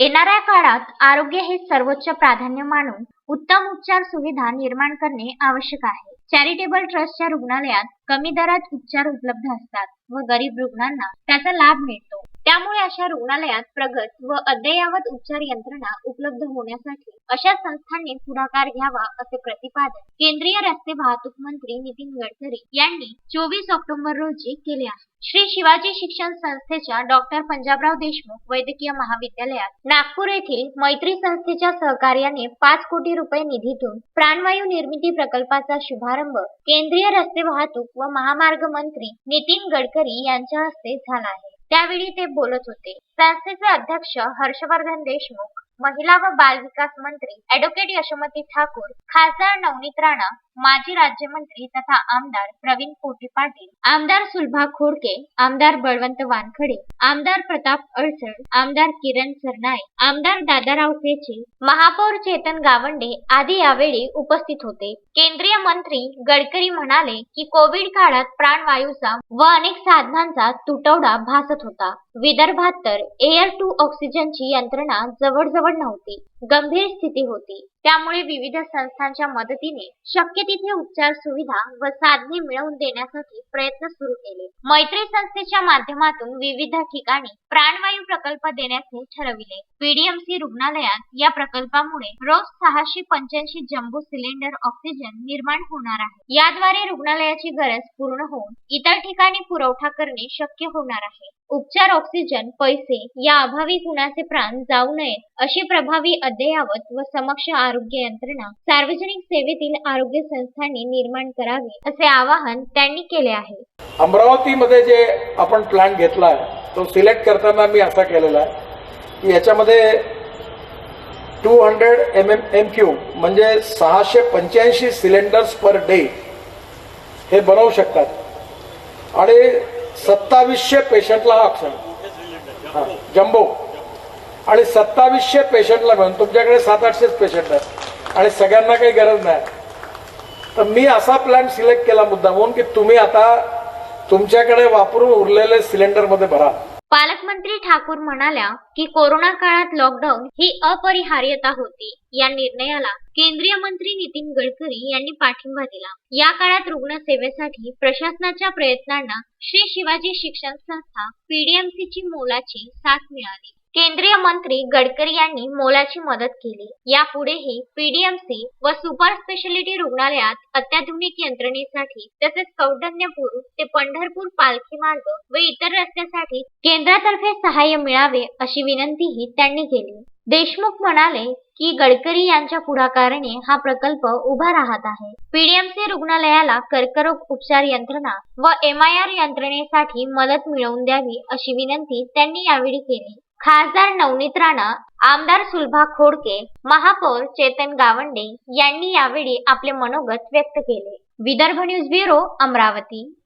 येणाऱ्या काळात आरोग्य हे सर्वोच्च प्राधान्य मानून उत्तम उपचार सुविधा निर्माण करणे आवश्यक आहे. चॅरिटेबल ट्रस्टच्या रुग्णालयात कमी दरात उपचार उपलब्ध असतात व गरीब रुग्णांना त्याचा लाभ मिळतो. त्यामुळे अशा रुग्णालयात प्रगत व अद्ययावत उपचार यंत्रणा उपलब्ध होण्यासाठी अशा संस्थांनी पुढाकार घ्यावा असे प्रतिपादन केंद्रीय रस्ते वाहतूक मंत्री नितीन गडकरी यांनी चोवीस ऑक्टोबर रोजी केले आहे. श्री शिवाजी शिक्षण संस्थेच्या डॉक्टर पंजाबराव देशमुख वैद्यकीय महाविद्यालयात नागपूर येथील मैत्री संस्थेच्या सहकार्याने पाच कोटी रुपये निधीतून प्राणवायू निर्मिती प्रकल्पाचा शुभारंभ केंद्रीय रस्ते वाहतूक व महामार्ग मंत्री नितीन गडकरी यांच्या हस्ते झाला आहे. त्यावेळी ते बोलत होते. संस्थेचे अध्यक्ष हर्षवर्धन देशमुख महिला व बाल विकास मंत्री अॅडव्होकेट यशोमती ठाकूर खासदार नवनीत राणा माजी राज्यमंत्री तथा आमदार प्रवीण पोटे पाटील आमदार सुलभा खोडके आमदार बळवंत वानखडे आमदार प्रताप अडसळ आमदार किरण सरनाय आमदार दादाराव पेचे महापौर चेतन गावंडे आदी यावेळी उपस्थित होते. केंद्रीय मंत्री गडकरी म्हणाले की कोविड काळात प्राणवायूचा व अनेक साधनांचा तुटवडा भासत होता. विदर्भात तर एअर टू ऑक्सिजनची यंत्रणा जवळजवळ नव्हती. गंभीर स्थिती होती. त्यामुळे विविध संस्थांच्या मदतीने शक्य तिथे उपचार सुविधा व साधने मिळवून देण्यासाठी प्रयत्न सुरू केले. मैत्री संस्थेच्या माध्यमातून विविध ठिकाणी प्राणवायू प्रकल्प देण्याचे ठरविले. पीडीएमसी रुग्णालयात या प्रकल्पामुळे रोज सहाशे पंच्याऐंशी जम्बो सिलेंडर ऑक्सिजन निर्माण होणार आहे. याद्वारे रुग्णालयाची गरज पूर्ण होऊन इतर ठिकाणी पुरवठा करणे शक्य होणार आहे. उपचार ऑक्सिजन पैसे या अभावी कुणाचे प्राण जाऊ नयेत अशी प्रभावी अद्ययावत व समक्ष आरोग्य यंत्रणा सार्वजनिक सेवेतील आरोग्य संस्थांनी निर्माण करावी असे आवाहन त्यांनी केले आहे. अमरावतीमध्ये जे आपण प्लॅन घेतला आहे तो सिलेक्ट करताना मी असा केलेला आहे की याच्यामध्ये two hundred M M M Q म्हणजे सहाशे पंच्याऐंशी सिलेंडर्स पर डे हे बनवू शकतात. आणि सत्तावीसशे पेशंटला हा ऑप्शन हां जम्बो आणि सत्तावीसशे पेशंटला मिळून तुमच्याकडे सात आठशेच पेशंट आहेत. आणि सगळ्यांना काही गरज नाही. तर मी असा प्लॅन सिलेक्ट केला मुद्दा म्हणून की तुम्ही आता तुमच्याकडे वापरून उरलेले सिलेंडरमध्ये भरा. पालकमंत्री ठाकूर म्हणाल्या की कोरोना काळात लॉकडाऊन ही अपरिहार्यता होती. या निर्णयाला केंद्रीय मंत्री नितीन गडकरी यांनी पाठिंबा दिला. या काळात रुग्ण सेवेसाठी प्रशासनाच्या प्रयत्नांना श्री शिवाजी शिक्षण संस्था पीडीएमसी ची मोलाची साथ मिळाली. केंद्रीय मंत्री गडकरी यांनी मोलाची मदत केली. यापुढेही पीडीएमसी व सुपर स्पेशालिटी रुग्णालयात अत्याधुनिक यंत्रणेसाठी तसेच कौंडण्यपूर ते पंढरपूर पालखी मार्ग व इतर रस्त्यासाठी केंद्रातर्फे सहाय्य मिळावे अशी विनंतीही त्यांनी केली. देशमुख म्हणाले की गडकरी यांच्या पुढाकाराने हा प्रकल्प उभा राहत आहे. पीडीएमसी रुग्णालयाला कर्करोग उपचार यंत्रणा व एम आय आर यंत्रणेसाठी मदत मिळवून द्यावी अशी विनंती त्यांनी यावेळी केली. खासदार नवनीत राणा आमदार सुलभा खोडके महापौर चेतन गावंडे यांनी यावेळी आपले मनोगत व्यक्त केले. Vidarbha news bureau Amravati.